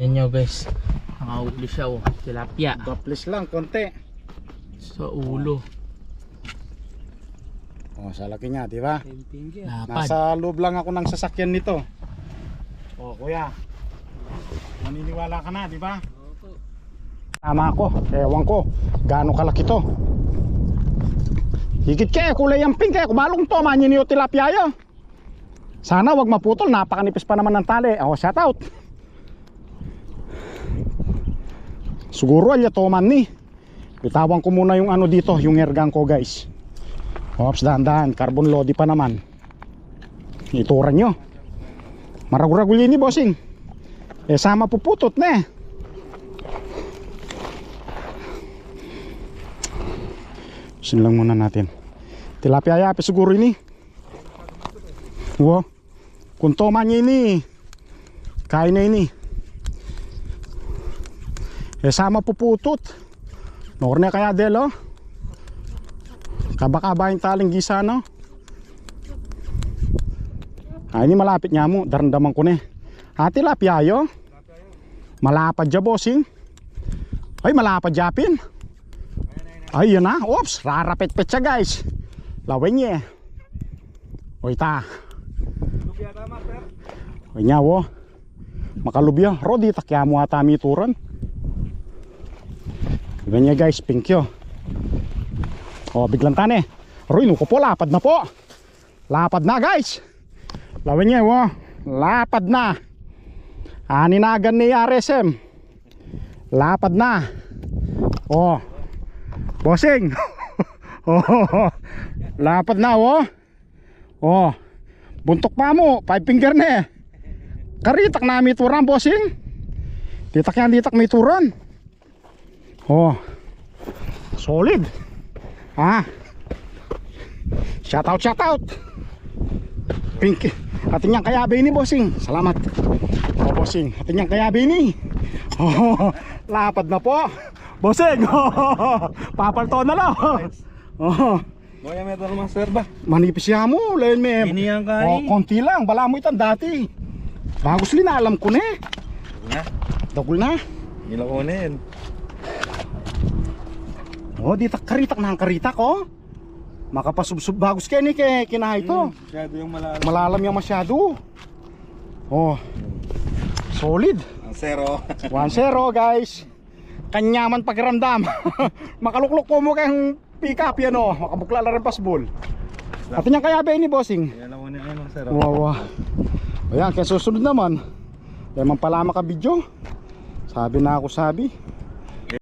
Yan nyo guys. Nakahuli siya oh. Tilapia. Doplis lang, konti. Sa ulo. Oh, sa laki niya, di ba? Lapad. Nasa loob lang ako ng sasakyan nito. Oh, kuya. Maniniwala ka na, di ba? Tama ako. Ewan ko. Gaano kalaki to? Higit kaya kulay ang pink kaya kumalong to manyo niyo tilapia yo. Sana wag maputol, napakanipis pa naman ng tali. Oh, shout out. Siguro alya to man ni. Bitawan ko muna yung ano dito, yung ergang ko guys. Ops, dahan-dahan. Carbon lodi pa naman. Ituran nyo. Maraguragul yun ni bossing. Eh, sama puputot na eh. Sin lang muna natin. Tilapia yapi siguro ini. Wo. Kung toma niya ini. Kain na ini. Eh, sama puputot. Norne kaya delo. Kaba-kaba yung taling gisa no. Ah, ini malapit nga mo, daramdaman ko na. Ati lapya yo. Malapad dya bossing. Ay malapad japin. Ay yun na. Oops, rarapit-pit siya guys. Lawin niya. Oy ta. Oy nya wo. Makalubya. Rodi takya mo ata mi turan. Ganyan guys, pink yo. Oh, biglang tane. Roy, nuko po, lapad na po. Lapad na, guys. Lawin niya, wo. Lapad na. Aninagan ni RSM. Lapad na. Oh. Bossing. oh. Lapad na, wo. Oh. Buntok pa mo. Five finger na eh. Karitak na may turan, bossing. Titak yan, titak may turan. Oh. Solid. Ah. Shout out, shout out. Pink. Atin yang kaya ni bossing. Salamat. Oh, bossing. Atin yang kaya ni. Oh, lapad na po. Bossing. Oh, papalto na lang. Oh, Boya metal master ba? manipis ya mo. Lain me. Ini yang Oh, kay. konti lang. Bala mo itan dati. Bagos lina, alam ko na eh. Na, Dagul na. nilakunin. Oh, di tak karitak na ang karitak oh. Makapasubsub bagos kaya ni kay kinahay to. Masyado yung malalim. Malalam yan masyado. Oh. Solid. Ang zero. 1-0 guys. Kanyaman pakiramdam. Makaluklok po mo kayong pick up yan oh. Makabukla na rin pasbol. At yan kaya ba ni bossing? Nilakunin ano zero. Wow, wow. Ayan, kaya susunod naman. Kaya man pala makabidyo. Sabi na ako sabi.